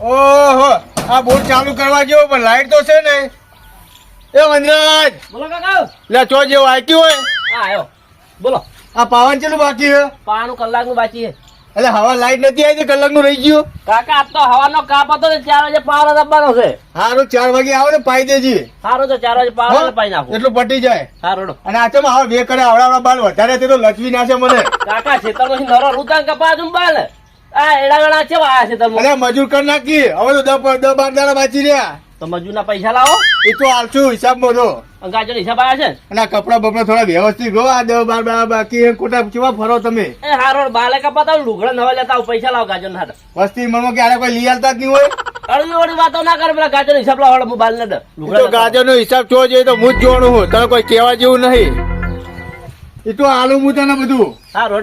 ઓહો આ બોર્ડ ચાલુ કરવા જેવો પણ લાઈટ તો છે ને. એ વનરાજ બોલો કાકા. લે તો જેવો આક્યું હોય. હા આયો. બોલો. આ પાવન ચેલું બાકી છે? પાનું કલાકનું બાકી છે. એટલે હવા લાઈટ નથી આવી કલાકનું રહી ગયું? કાકા આજ તો હવાનો કાપ હતો ને ચાર વાગે પાવર આપવાનો છે. હારું ચાર વાગે આવે ને પાઈ દેજી. સારું તો ચાર વાગે પાવર? પાઈ નાખો. એટલું પટી જાય. સારું અને આ ચમ હવે બે કરે આવડા આવડા બાલ વધારે તે તો લચવી નાખે મને. કાકા ખેતરમાંથી નરો રૂતાન કપાતું બાલ એડા વેડા છે તમે? મજૂર કરી નાખી. હવે તો દસ દસ બાર દાડા બાચી રહ્યા. તો મજૂરના પૈસા લાવો. એ તો આલશું હિસાબ તો ગાજર હિસાબ આવ્યા છે? અને કપડા બપડા થોડા વ્યવસ્થિત રહો. આ દસ બાર દાડા બાકી ખોટા કેવા ફરો તમે? એ હારો બાલે કપા લુગડા નવા લેતા આવો, પૈસા લાવો ગાજર ના વસ્તી મનમાં ક્યારે કોઈ લઈ આલતા જ નહીં હોય? વાતો ના કરે પેલા ગાજર હિસાબ લાવો હું બાલ ને લુગડા ગાજર નો હિસાબ જોવો જોઈએ તો હું જ જોવાનું હું. તને કોઈ કહેવા જેવું નહીં. એ તો આલુ હું તને બધું. સારું?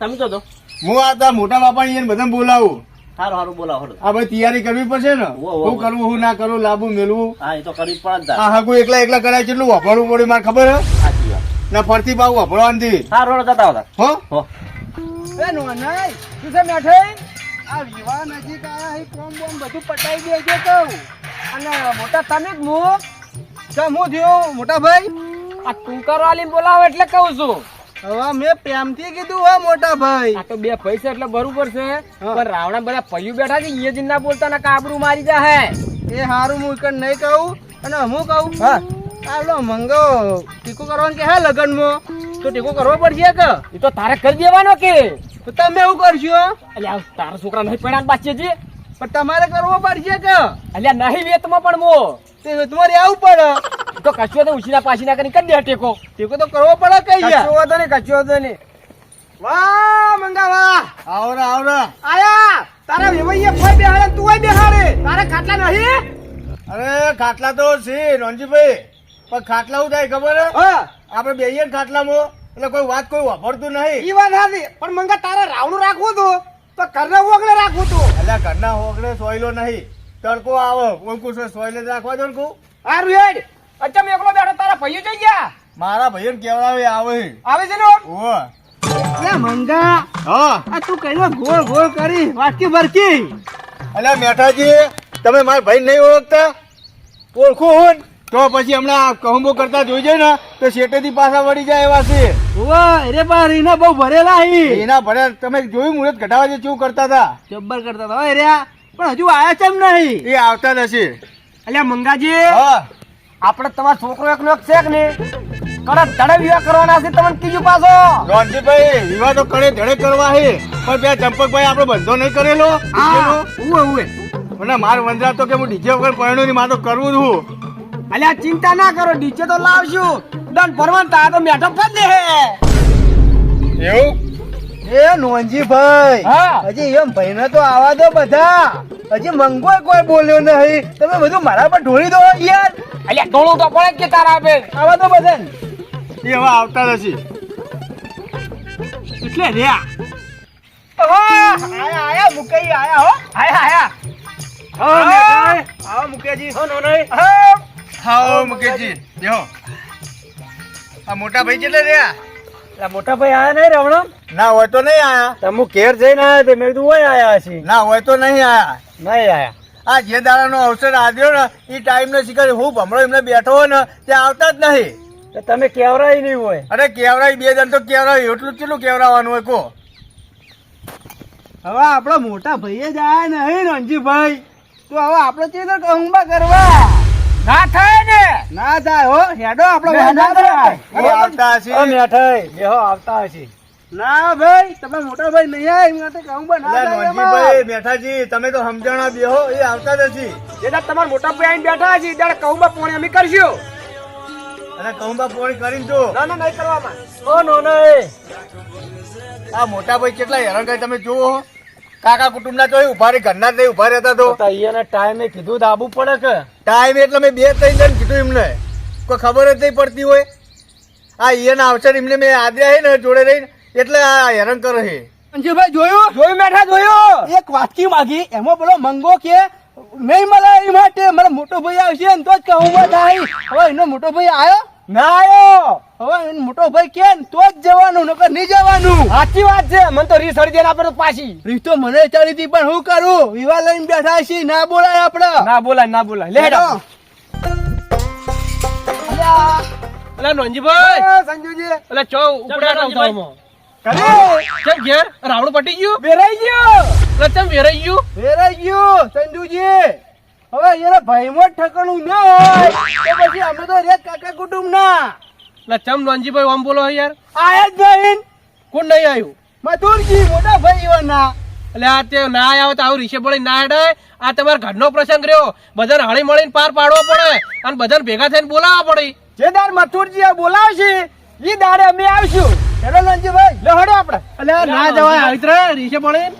તમે તો હું આ તારા મોટા બાપા ને બધા બોલાવું સારું સારું બોલાવો હેડો. આ ભાઈ તૈયારી કરવી પડશે ને હો, હો, હું હો. કરવું હું ના કરું લાભું મેળવું હા એ તો કરવી પડે હા. આ હાગુ એકલા એકલા કરાય કેટલું વાપરવું પડે મારે ખબર હે ના ફરતી બાવ વાપરવાની સારું હેડો જતા હતા હો હો એ નોનાઈ, તું છે મેઠાઈ? આ વિવાહ નજીક આયા કોમ બોમ બધું પટાઈ દેજો કહું. અને મોટા તમે જ મુ? હું થયો, મોટા ભાઈ? આ ટૂંકર વાલી બોલાવો એટલે કહું છું હવે મેં પ્રેમથી કીધું હો મોટા ભાઈ. આ તો બે પૈસા એટલે બરોબર છે પણ રાવણા બધા પૈયું બેઠા છે એ જ ના બોલતા ને કાબરું મારી જાય એ હારું હું કણ નહીં કહું અને હું કહું હા. મંગો ટીકો કરવાનું કે હે લગનમાં? તો ટીકો કરવો પડશે કે? એ તો તારે કરી દેવાનો કે? તો તમે એવું કરશો? તારા છોકરા નહીં પડ્યા બાચી છે પણ તમારે કરવો પડશે કે? અલ્યા નહીં વેતમાં પણ મો. તે તમારે આવું પડે. તો કશું તો ઉછીના પાછી ના કરી કરી દે ટેકો. ટેકો તો કરવો પડે કઈ કશું વાંધો નહીં કશું વાંધો નહીં. વાહ મંગા વાહ આવરા આવરા આયા તારા વેવૈયે ફોઈ બેહાડે તુંય બેહાડે. તારા ખાટલા નહીં? અરે ખાટલા તો છે રણજીભાઈ પણ ખાટલા હું થાય ખબર હા? આપણે બેહીએ ખાટલામાં. એટલે કોઈ વાત કોઈ વાપરતું નહીં. ઈ વાત હતી પણ મંગા તારે રાવણું રાખવું તું તો કરને ઓગળે રાખવું તું. એટલે ઘરના હોકડે સોયલો નહીં. તડકો આવો. કોઈ કુછ સોયલે જ રાખવા દો ને કહું હારું હેડ. અચ્છા એકલો બેઠો તારા પૈયું જઈ ગયા? મારા ભાઈને કેવડાવે આવે. આવે છે ને ઓ એ મંગા હા. આ તું કઈનો ગોળ ગોળ કરી વાટકી ભરકી. અલ્યા મેઠાજી તમે મારા ભાઈ નહીં ઓળખતા? ઓળખું હું તો પછી હમણાં કહુંબો કરતા જોઈ જાય ને તો શેટેથી પાછા વળી જાય એવા છે. અરે પણ રીના બહુ ભરેલા હી. એના ભરે તમે જોયું મુહૂર્ત ઘટાવા જે શું કરતા હતા? જબ્બર કરતા હતા. અરે પણ હજુ આયા ચમ નહીં. એ આવતા નથી. અલ્યા મંગાજી આપણે તમારો છોકરો એકનો એક છે કે નહીં? કડક ધડે વિવાહ કરવાના છે તમને કીધું પાછો. રોનજીભાઈ વિવાહ તો કડે ધડે કરવા છે પણ બે ચંપકભાઈ આપણો બંધો નહીં કરેલો? હા ઉવે ઉવે. મને માર વંદરા તો કે હું ડીજે વગર પરણ્યો નહીં મારે તો કરવું જ હું. અલ્યા ચિંતા ના કરો ડીજે તો લાવશું દન પરવાન તા તો મેઠો ફદ દે એવું? એ નોંજી ભાઈ હા. હજી એમ ભાઈને તો આવા દો બધા. હજી મંગો કોઈ બોલ્યો નહીં. તમે બધું મારા પર ઢોળી દો યાર. અલ્યા ટોળું તો પડે કે તારા આપે આવા દો બધા એ હવે આવતા નથી. એટલે રહ્યા. આયા આયા મુકઈ આયા હો. આયા આયા. હા આવો મુકેજી હો નો નહીં હા. મુકેશજી. જો આ મોટા ભાઈ કેટલે રહ્યા? એટલે મોટા ભાઈ આયા નહીં રવણમ ના હોય તો નહીં આયા. તમે ઘેર જઈને આયા તે મેં કીધું હોય આયા છે ના હોય તો નહીં આયા. નહીં આયા. આ જે દાડાનો અવસર આવ્યો ને એ ટાઈમ ને શીખર હું ભમરો એમને બેઠો હોય ને ત્યાં આવતા જ નહીં. તો તમે કેવરાય નહીં હોય. અરે કેવરાય બે જણ તો કેવરાય એટલું કેટલું કેવરાવાનું હોય કો હવે આપણા મોટા ભાઈએ જ આયા નહીં રણજીભાઈ તો હવે આપણે ચેતર તો કહુંબા કરવા? ના થાય ને. ના થાય હો હેડો આપણો ના, ના આવતા હશે. મેઠાઈ બેહો આવતા હશે. ના ભાઈ તમે મોટા ભાઈ નહીં આયા એમ ના નોનજીભાઈ એમાં. બેઠાજી તમે તો સમજણા બેહો એ આવતા નથી એટલે તમારા મોટા ભાઈ આઈને બેઠા છે ત્યારે કહું બા પોણી અમે કરશું. અને કહુંબા પોણી કરીને જો. ના ના નહીં કરવામાં. ઓ નોનાઈ આ મોટા ભાઈ કેટલા હેરાન કરે તમે જુઓ કાકા કુટુંબના તો ઊભા રહી ઘરના જ નહીં ઊભા રહેતા તો. અહીંયા ટાઈમે કીધું દાબુ પડે કે? ટાઈમ એટલે મેં બે ત્રણ જણ કીધું એમને. કોઈ ખબર જ નહીં પડતી હોય. આ ઈયના અવસર એમને મેં આદ્યા હે ને જોડે રહીને. એટલે આ હેરાન કરે છે. અંજુભાઈ જોયું? જોયું બેઠા જોયું? એક વાતકી માગી એમાં પેલો મંગો કે નહીં મળે એ માટે મારા મોટો ભાઈ આવશે ને તો જ કહું થાય હવે એનો મોટો ભાઈ આવ્યો ના આયો હવે મોટો ભાઈ કે તો જ જવાનું નકર નહીં જવાનું. સાચી વાત છે. મને તો રીસ દે આપણે પાછી. તો મને ચડી હતી પણ હું કરું? વિવાહ લઈને બેઠા છીએ. ના બોલાય ના બોલાય ના બોલાય. લે હેડો. અલા નોનજીભાઈ. સંજુજી. અલા ચો ઉપડે કરે કેમ ઘેર? રાવણું પટી ગયું? બેરાઈ ગયું. અલા ચમ વેરાઈ ગયું? બેરાઈ ગયું સંજુજી. હવે એને ભાઈમાં ઠકાણું ન હોય તો પછી અમે તો રેત કાકા કુટુંબ ના અલા ચમ નોનજીભાઈ આમ બોલો યાર? આયા જ નહીં. કોણ નહીં આવ્યું મથુરજી મોટા ભાઈ એવાના એટલે આ તે ના આવ્યા હોય તો આવું રીશે પડી ના હેડાય. આ તમારા ઘરનો પ્રસંગ રહ્યો. બધાને હળી મળીને પાર પાડવો પડે અને બધાને ભેગા થઈને બોલાવવા પડે. જે દાર મથુરજી આ બોલાવશે એ દાડે અમે આવશું. હેડો નંજીભાઈ લે હડો આપણે. એટલે ના જવાય. આવી રીશે પડીને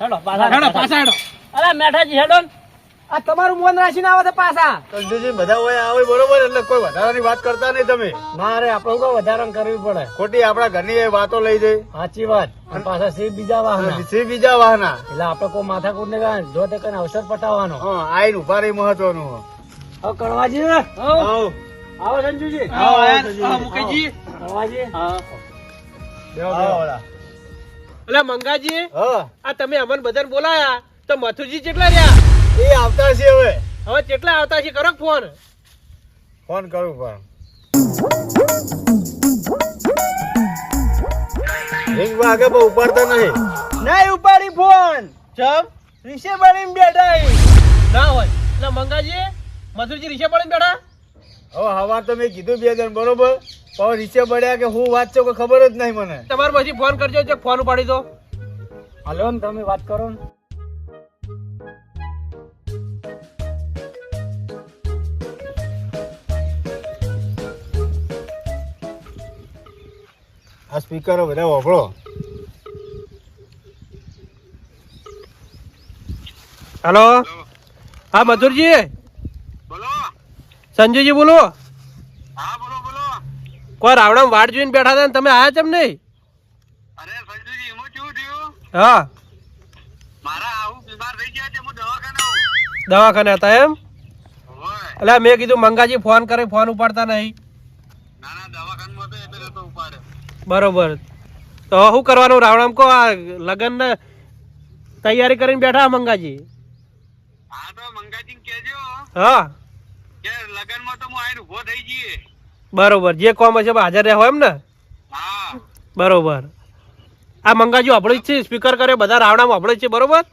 હેડો હેડો. પાછા પાછા હેડો. અરે મેઠાજી હેડો ને. આ તમારું મન રાખીને આવે છે પાછા. બધા હોય આવે બરોબર એટલે કોઈ વધારાની વાત કરતા નહીં તમે. મારે આપણે કોઈ વધારે કરવી પડે. ખોટી આપણા ઘરની વાતો લઈ જઈ. સાચી વાત. પાછા સિંહ બીજા વાહના. સિંહ બીજા વાહના. એટલે આપણે કોઈ માથાકૂટ ને જો તે કઈ અવસર પટાવવાનો. હા આઈને ઊભા રહી મહત્વનું. હવે કણવાજી આવો. આવો સંજુજી. આવો આવો મુકેશજી. કણવાજી આવો મંગાજી હા. આ તમે અમન બધાને બોલાયા તો મથુજી કેટલા રહ્યા? એ આવતા છે હવે. હવે કેટલા આવતા છે કરો ફોન. ફોન કરું પણ. રિંગ વાગે પણ ઉપાડતા નહીં. નહીં ઉપાડી ફોન. જમ. રીસે બનીને બેઠા. ના હોય. એટલે મંગાજી મધુરજી રીશે પડીને બેઠા? હવે હવાર તો મેં કીધું બે જણ બરોબર? પણ રીચે પડ્યા કે હું વાત છો કોઈ ખબર જ નહીં મને. તમારે પછી ફોન કરજો જો ફોન ઉપાડી દો. હલો ને તમે વાત કરો ને. આ સ્પીકરો બધા વાપરો. હલો? હા મધુરજી? સંજયજી બોલો. હા બોલો બોલો. કોઈ રાવણા વાડ જોઈને બેઠા હતા ને તમે આયા ચમ નહીં? અરે સંજુજી એમાં કેવું થયું હા. મારા આવું બીમાર થઈ ગયા છે હું દવાખાને દવાખાને હતા એમ? એટલે મેં કીધું મંગાજી ફોન કરે ફોન ઉપાડતા નહીં ના ના દવાખાનામાં હતો એટલે નતો ઉપાડ્યો બરોબર. તો શું કરવાનું? રાવણામ કહો આ લગ્ન તૈયારી કરીને બેઠા મંગાજી. હા તો મંગાજી કહેજો. હા. કે લગનમાં તો હું આઈને ઊભો થઈ જઈએ. બરોબર. જે કોમ હશે હાજર રહેવો એમ ને? હા. બરોબર. આ મંગાજી આપણે જ છે સ્પીકર કરે બધા રાવણામાં આપણે જ છે બરોબર?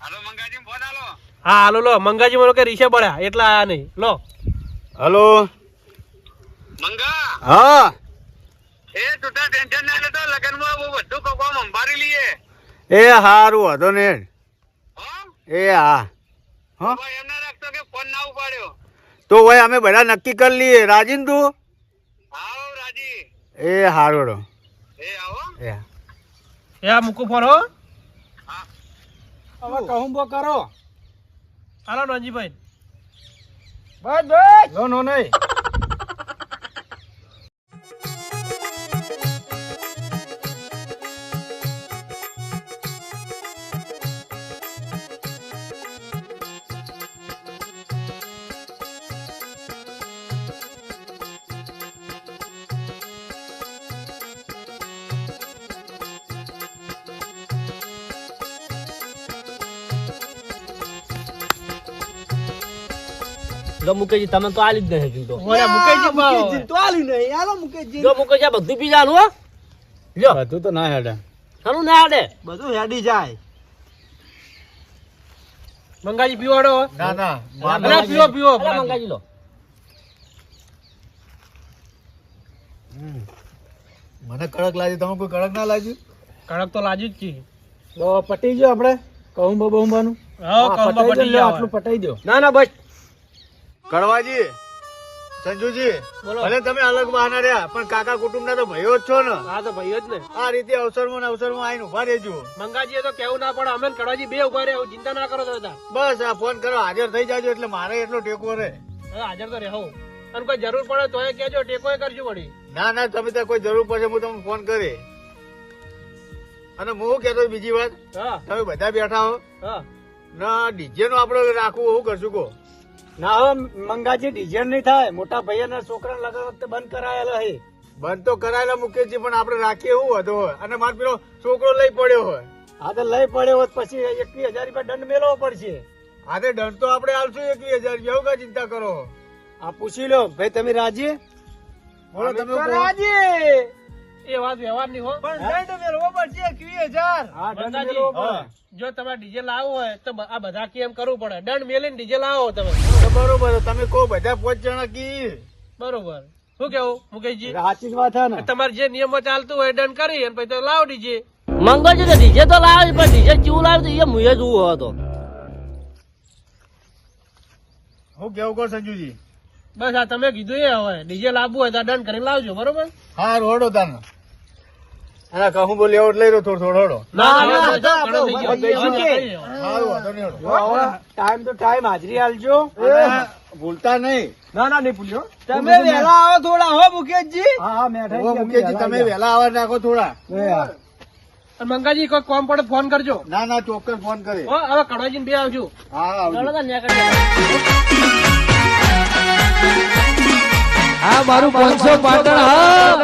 હાલો મંગાજી ફોન આલો. હા હાલો લો. મંગાજી મને કે રીશે પડ્યા એટલા આયા નહીં. લો. હલો. મંગા. હા. એ તું ટેન્શન ના લેતો લગનમાં બહુ બધું કોમ મંભારી લઈએ. એ હારું વાંધો ને હો? એ હા. હા? ભાઈ એમ ના રાખતો કે ફોન ના ઉપાડ્યો? તો ભાઈ અમે બધા નક્કી કરી લઈએ. રાજીન તું? આવો રાજી. એ હારું રો એ આવો. એ. એ આ મૂકું ફોન હો. હવે કહું બો કરો. હાલો નોનજીભાઈ. બસ બસ. નો નો નહીં. જો મુકેશજી તમે તો આલી જ નહીં કીધો ઓલા મુકેશજી મુકેશજી તો આલી નહીં. આલો મુકેશજી. જો મુકેશજી આ બધું પી જાનું હો. લ્યો. બધું તો ના હેડે. ઘણું ના હેડે. બધું હેડી જાય. મંગાજી પીવાડો ના ના. અલા પીવો પીવો. મંગાજી લો. મને કડક લાગ્યું. તમે કોઈ કડક ના લાગ્યું? કડક તો લાગ્યું જ છે. પટી ગયો આપણે. કહું બહુ બહુમાનું હા કમમાં પટી ગયા આટલું પટાઈ દો ના ના બસ. કડવાજી સંજુજી બોલો. ભલે તમે અલગ બહાના રહ્યા પણ કાકા કુટુંબના તો ભયો જ છો ને. હા તો ભયો જ ને. આ રીતે અવસરમાં અવસરમાં આવીને ઊભા રહેજો. મંગાજી તો કેવું ના પડે અમે કડાજી બે ઊભા રહે ચિંતા ના કરો તો બસ આ ફોન કરો હાજર થઈ જાજો એટલે મારે એટલો ટેકો રહે. હાજર તો રહેવું અને કોઈ જરૂર પડે તોય કેજો ટેકો કરજો વળી. ના ના તમે ત્યાં કોઈ જરૂર પડશે હું તમને ફોન કરી. અને હું કેતો બીજી વાત? હા. તમે બધા બેઠા હો. હા. ના ડીજે નો આપડે રાખવું હું કરશું કહો. ના હવે મંગાજી ડીઝલ નહીં થાય. મોટા ભૈયાના છોકરા લગન વખતે બંધ કરાયેલા હે. બંધ તો કરાયેલા મુકેશજી પણ આપણે રાખીએ એવું હતો અને મારો પેલો છોકરો લઈ પડ્યો હોય. આ તો લઈ પડ્યો હોત પછી એકવીસ હજાર રૂપિયા દંડ મેળવવો પડશે. હા તે દંડ તો આપણે આલશું એકવીસ હજાર રૂપિયા. એવું કાંઈ ચિંતા કરો. આ પૂછી લો ભાઈ તમે રાજી? બોલો તમે રાજી. એ વાત વ્યવહારની હો. પણ દંડ મેળવવો પડશે એકવીસ હજાર. હા દંડ મેળવવો પડે. હા. જો તમારે ડીજે લાવવું હોય તો આ બધા કેમ કરવું પડે? દંડ મેલીને ડીજે લાવો તમે. બરોબર તમે કહો બધા પાંચ જણા કી બરોબર. શું કેવું મુકેશજી? સાચી જ વાત છે ને. તમારે જે નિયમો ચાલતું હોય દંડ કરી અને પછી લાવો ડીજે. મંગળજી તો ડીજે તો લાવે પણ ડીજે ચેવું લાવ્યું તો એ મુએ જોવું હતો. હું કેવું કહો સંજુજી? બસ આ તમે કીધું એ હવે. ડીજે લાવવું હોય તો આ દંડ કરીને લાવજો બરોબર? હા રોડો તાનો અને કહું બોલ એવો લઈ રહ્યો થોડો થોડો હડો. ટાઈમ તો ટાઈમ હાજરી આલજો ભૂલતા નહીં. ના ના નહીં ભૂલ્યો. તમે વહેલા આવો થોડા હો મુકેશજી? હા હા મુકેશજી તમે વહેલા આવા નાખો થોડા. અને મંગાજી કોઈ કોમ પડે ફોન કરજો. ના ના ચોક્કસ ફોન કરે. હવે કડવાજી બે આવજો. હા આવજો. આ મારું પાંચસો પાટણ હા.